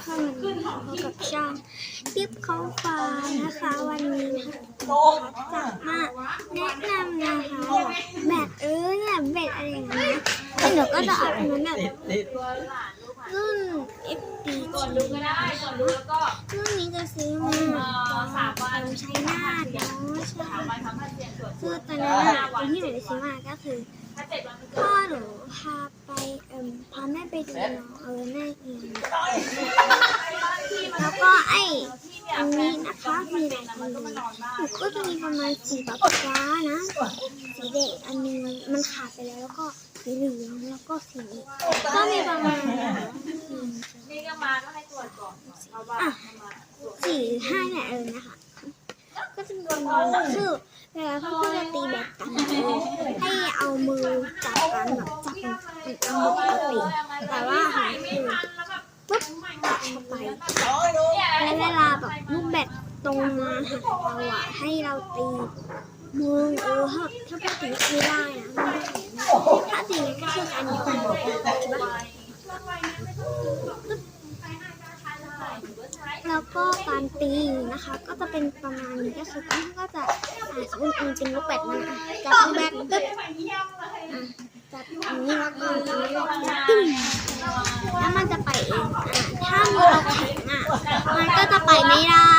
นะคะวันนี้พบกับช่องปิ๊บเขาฟ้านะคะ วันนี้นะคะจะมาแนะนำนะคะแบบเออเนี่ยเบ็ดอะไรอย่างเงี้ยแล้วหนูก็จะเอาเป็นแบบรุ่น FPG นะคะรุ่นนี้จะซื้อมา ทางชัยนาทเนาะใช่คือตอนนั้นอะตอนที่หนูไปซื้อมาก็คือพ่อหนูพาไปเอ่มพาแม่ไปดูน้องเออแม่กินแล้วก็ไอ้อันนี้นะคะมีหลายอันเลยหนูก็จะมีประมาณสีฟ้าฟ้านะสีแดงอันนึงมันขาดไปแล้วแล้วก็สีเหลืองแล้วก็สีก็มีประมาณนี่ก็มาก็ให้ตรวจก่อนเอาว่าอะสี่ห้าเนี่ยเออนะคะ ก็จะมีประมาณคือเวลาเพื่อนๆจะตีแบบกันให้เอามือจับกันแบบจับเป็นเป็นมือปกติแต่ว่าหางคือปุ๊บจับเข้าไปและเวลาแบบลูกแบตตรงมาหาเราอะให้เราตีมือเออถ้าถ้าปกติไม่ได้นะถ้าตีก็คือการยกมือใช่ปะ แล้วก็การตีนะคะ ก็จะเป็นประมาณนี้ก็คือก็จะอ่าสมมติมันเป็นลูกแปดมันอะจับลูกแบตปึ๊บอะจับอันนี้แล้วก็อย่างนี้แล้วก็ตึ้งแล้วมันจะไปเองอะถ้ามือเราแข็งอะมันก็จะไปไม่ได้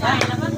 来，